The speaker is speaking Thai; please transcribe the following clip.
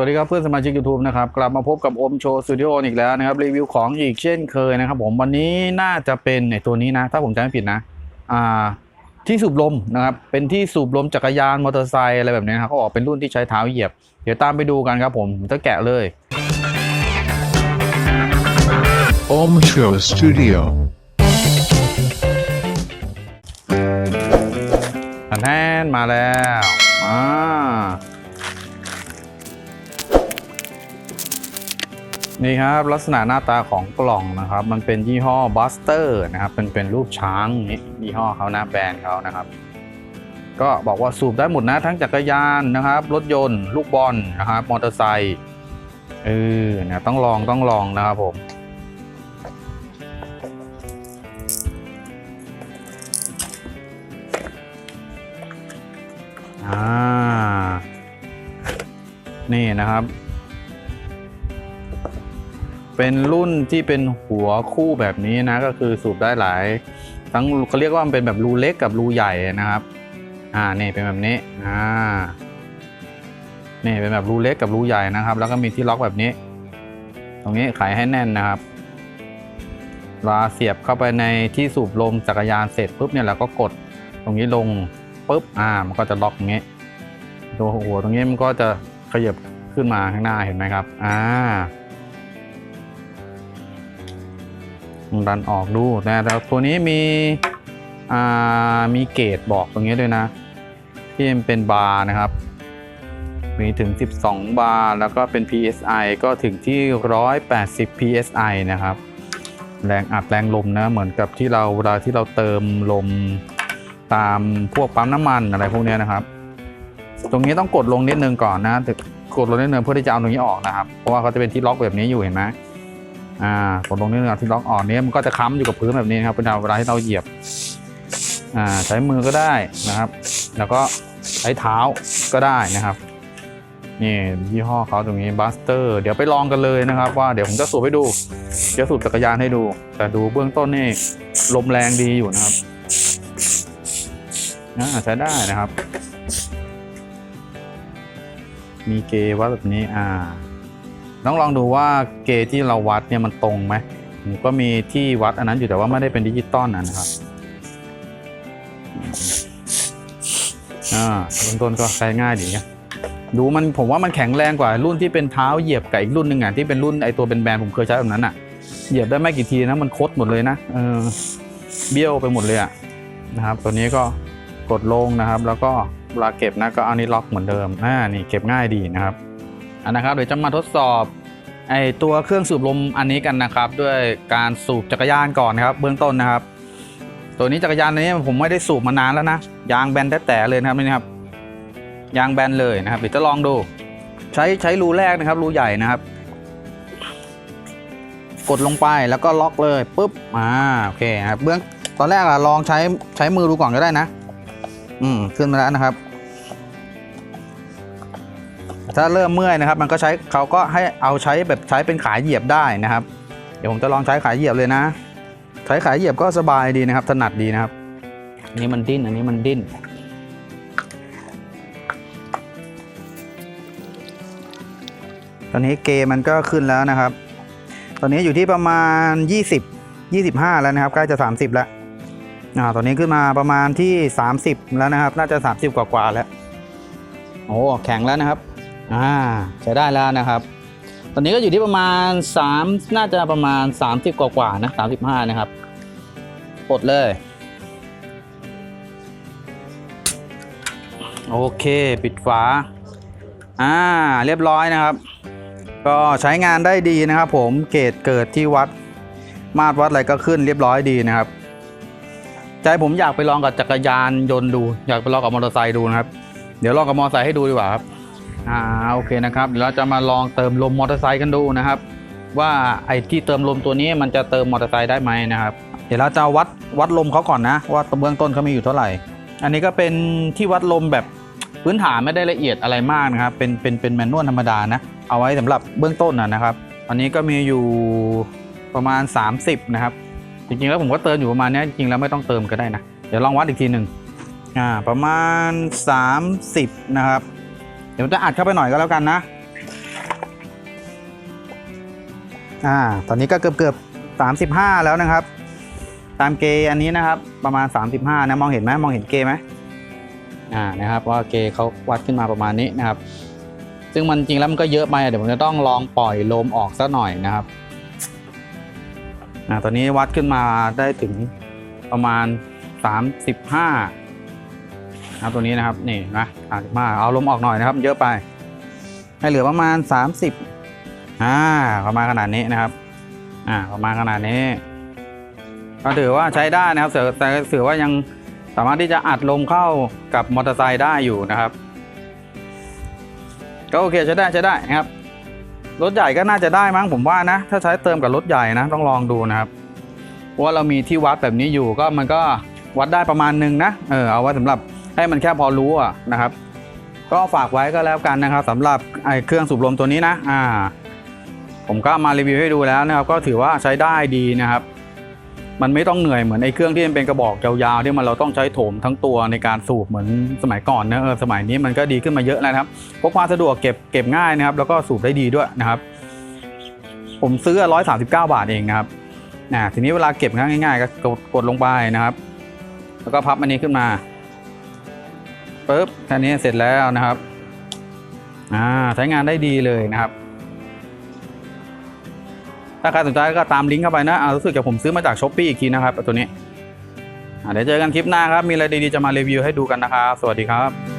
วัสดีครับเพื่อนสมาชิก YouTube นะครับกลับมาพบกับโอมโชว์สตูดิโออีกแล้วนะครับรีวิวของอีกเช่นเคยนะครับผมวันนี้น่าจะเป็นไอตัวนี้นะ ถ้าผมจำไม่ผิดนะอ่าที่สูบลมนะครับเป็นที่สูบลมจักรยานมอเตอร์ไซค์อะไรแบบนี้นะครับเขาออกเป็นรุ่นที่ใช้เท้าเหยียบ เดี๋ยวตามไปดูกันครับผมผมจะแกะเลย Om Show Studio. อันแทนมาแล้วอ่า นี่ครับลักษณะหน้าตาของกล่องนะครับ มันเป็นยี่ห้อบัสเตอร์นะครับเป็นเป็นรูปช้างนี่ยี่ห้อเขาหน้าแบรนด์เขานะครับ ก็บอกว่าสูบได้หมดนะทั้งจักรยานนะครับ รถยนต์ ลูกบอลนะครับมอเตอร์ไซค์เออเนี่ยต้องลองต้องลองนะครับผมอ่านี่นะครับ เป็นรุ่นที่เป็นหัวคู่แบบนี้นะก็คือสูบได้หลาย ทั้งเขาเรียกว่ามันเป็นแบบรูเล็กกับรูใหญ่นะครับ อ่านี่เป็นแบบนี้อ่านี่เป็นแบบรูเล็กกับรูใหญ่นะครับ แล้วก็มีที่ล็อกแบบนี้ ตรงนี้ไขให้แน่นนะครับเวลาเสียบเข้าไปในที่สูบลมจักรยานเสร็จปุ๊บเนี่ยเราก็กดตรงนี้ลงปุ๊บอ่ามันก็จะล็อกอย่างงี้ตัวหัวตรงนี้มันก็จะขยับขึ้นมาข้างหน้าเห็นไหมครับ อ่า ดันออกดูนะแต่ตัวนี้มีอ่ามีเกจบอกตรงนี้ด้วยนะ ที่มันเป็นบาร์นะครับ มีถึง 12 บาร์แล้วก็เป็น PSI ก็ถึงที่ 180 PSI นะครับ แรงอัดแรงลมนะ เหมือนกับที่เราเวลาที่เราเติมลมตามพวกปั๊มน้ำมันอะไรพวกนี้นะครับ ตรงนี้ต้องกดลงนิดนึงก่อนนะกดลงนิดนึงเพื่อที่จะเอาตรงนี้ออกนะครับ เพราะว่าเขาจะเป็นที่ล็อกแบบนี้อยู่เห็นไหม อ่ากดลงนิดนึงที่ล็อกอ่อกเนี้มันก็จะค้ำอยู่กับพื้นแบบนี้ครับเป็นเวลาที่เราเหยียบอ่าใช้มือก็ได้นะครับ แล้วก็ใช้เท้าก็ได้นะครับนี่ยี่ห้อเขาตรงนี้บัสเตอร์เดี๋ยวไปลองกันเลยนะครับ ว่าเดี๋ยวผมจะสูบให้ดูจะสูบจักรยานให้ดู แต่ดูเบื้องต้นนี่ลมแรงดีอยู่นะครับอ่าใช้ได้นะครับ มีเกวัดแบบนี้อ่า ต้องลองดูว่าเกย์ที่เราวัดเนี่ยมันตรงไหมผมก็มีที่วัดอันนั้นอยู่แต่ว่าไม่ได้เป็นดิจิตอลนะครับอ่าเบื้องต้นก็ใช้ง่ายดีนะดูมันผมว่ามันแข็งแรงกว่ารุ่นที่เป็นเท้าเหยียบกับอีกรุ่นหนึ่งอะที่เป็นรุ่นไอตัวเป็นแบรนด์ผมเคยใช้แบบนั้นอะเหยียบได้ไม่กี่ทีนะมันคดหมดเลยนะเออเบี้ยวไปหมดเลยอะนะครับ ตัวนี้ก็กดลงนะครับ แล้วก็เวลาเก็บนะก็เอานี้ล็อกเหมือนเดิมอ่านี่เก็บง่ายดีนะครับ นนะครับเดี๋ยวจะมาทดสอบไอตัวเครื่องสูบลมอันนี้กันนะครับ ด้วยการสูบจักรยานก่อนนะครับ เบื้องต้นนะครับ ตัวนี้จักรยานนี้ผมไม่ได้สูบมานานแล้วนะยางแบนแต่เลยนะครับนี่ครับยางแบนเลยนะครับเดี๋ยวจะลองดู ใช้ใช้รูแรกนะครับ รูใหญ่นะครับ กดลงไปแล้วก็ล็อกเลยปุ๊บอ่าโอเคครับเบื้องตอนแรกอะลองใช้ใช้มือดูก่อนก็ได้นะ อืมขึ้นมาแล้วนะครับ ถ้าเริ่มเมื่อยนะครับ มันก็ใช้เขาก็ให้เอาใช้แบบใช้เป็นขาเหยียบได้นะครับ เดี๋ยวผมจะลองใช้ขาเหยียบเลยนะ ใช้ขาเหยียบก็สบายดีนะครับ ถนัดดีนะครับอันนี้มันดิ้นอันนี้มันดิ้นตอนนี้เกมมันก็ขึ้นแล้วนะครับ ตอนนี้อยู่ที่ประมาณ 20 25 แล้วนะครับใกล้จะ 30 แล้วอ่าตอนนี้ขึ้นมาประมาณที่ 30 แล้วนะครับ น่าจะ 30 กว่ากว่าๆแล้ว โอ้แข็งแล้วนะครับ อ่าใช้ได้แล้วนะครับ ตอนนี้ก็อยู่ที่ประมาณ 3 น่าจะประมาณ 30 กว่ากว่านะ35 นะครับปลดเลย โอเค ปิดฝาอ่าเรียบร้อยนะครับ ก็ใช้งานได้ดีนะครับ ผมเกรดเกิดที่วัดมาตรวัดอะไรก็ขึ้นเรียบร้อยดีนะครับใจผมอยากไปลองกับจักรยานยนต์ดู อยากไปลองกับมอเตอร์ไซค์ดูนะครับ เดี๋ยวลองกับมอเตอร์ไซค์ให้ดูดีกว่าครับ อ่าโอเคนะครับเดี๋ยวเราจะมาลองเติมลมมอเตอร์ไซค์กันดูนะครับ ว่าไอ้ที่เติมลมตัวนี้มันจะเติมมอเตอร์ไซค์ได้ไหมนะครับ เดี๋ยวเราจะวัดวัดลมเขาก่อนนะ ว่าเบื้องต้นเขามีอยู่เท่าไหร่ อันนี้ก็เป็นที่วัดลมแบบพื้นฐานไม่ได้ละเอียดอะไรมากนะครับ เป็นเป็นเป็นแมนนวลธรรมดานะ เอาไว้สำหรับเบื้องต้นนะครับ อันนี้ก็มีอยู่ประมาณ 30 นะครับ จริงๆแล้วผมก็เติมอยู่ประมาณเนี้ยจริงๆแล้วไม่ต้องเติมก็ได้นะ เดี๋ยวลองวัดอีกทีหนึ่งอ่าประมาณ 30 นะครับ เดี๋ยวจะอัดเข้าไปหน่อยก็แล้วกันนะ อ่า ตอนนี้ก็เกือบเกือบสามสิบห้าแล้วนะครับ ตามเกอันนี้นะครับ ประมาณสามสิบห้านะมองเห็นไหมมองเห็นเกไหมอ่านะครับว่าเกเขาวัดขึ้นมาประมาณนี้นะครับ ซึ่งมันจริงแล้วมันก็เยอะไปเดี๋ยวผมจะต้องลองปล่อยลมออกสักหน่อยนะครับอ่าตอนนี้วัดขึ้นมาได้ถึงประมาณ 35 นะครับตัวนี้นะครับนี่นะ35เอาลมออกหน่อยนะครับ เยอะไป ให้เหลือประมาณ30อ่าประมาณขนาดนี้นะครับ อ่าประมาณขนาดนี้ ก็ถือว่าใช้ได้นะครับแต่แต่ถือว่ายังสามารถที่จะอัดลมเข้ากับมอเตอร์ไซค์ได้อยู่นะครับ ก็โอเคใช้ได้ใช้ได้นะครับรถใหญ่ก็น่าจะได้มั้งผมว่านะ ถ้าใช้เติมกับรถใหญ่นะ ต้องลองดูนะครับว่าเรามีที่วัดแบบนี้อยู่ก็มันก็วัดได้ประมาณหนึงนะเออเอาไว้สำหรับ ให้มันแค่พอรู้อะนะครับ ก็ฝากไว้ก็แล้วกันนะครับสำหรับไอ้เครื่องสูบลมตัวนี้นะอ่า ผมก็มารีวิวให้ดูแล้วนะครับ ก็ถือว่าใช้ได้ดีนะครับ มันไม่ต้องเหนื่อยเหมือนไอ้เครื่องที่มันเป็นกระบอกยาวๆที่มันเราต้องใช้โถมทั้งตัวในการสูบเหมือนสมัยก่อนนะเออสมัยนี้มันก็ดีขึ้นมาเยอะแล้วนะครับพกพาสะดวกเก็บเก็บง่ายนะครับ แล้วก็สูบได้ดีด้วยนะครับ ผมซื้อร้อยสาสิบเก้าบาทเองนะครับอ่าทีนี้เวลาเก็บง่ายๆก็กดกดลงไปนะครับ แล้วก็พับอันนี้ขึ้นมา ปุ๊บแค่นี้เสร็จแล้วนะครับอ่าใช้งานได้ดีเลยนะครับ ถ้าใครสนใจก็ตามลิงก์เข้าไปนะอ่ารู้สึกจะผมซื้อมาจากช้อปปี้อีกทีนะครับตัวนี้เดี๋ยวเจอกันคลิปหน้าครับ มีอะไรดีๆจะมารีวิวให้ดูกันนะครับ สวัสดีครับ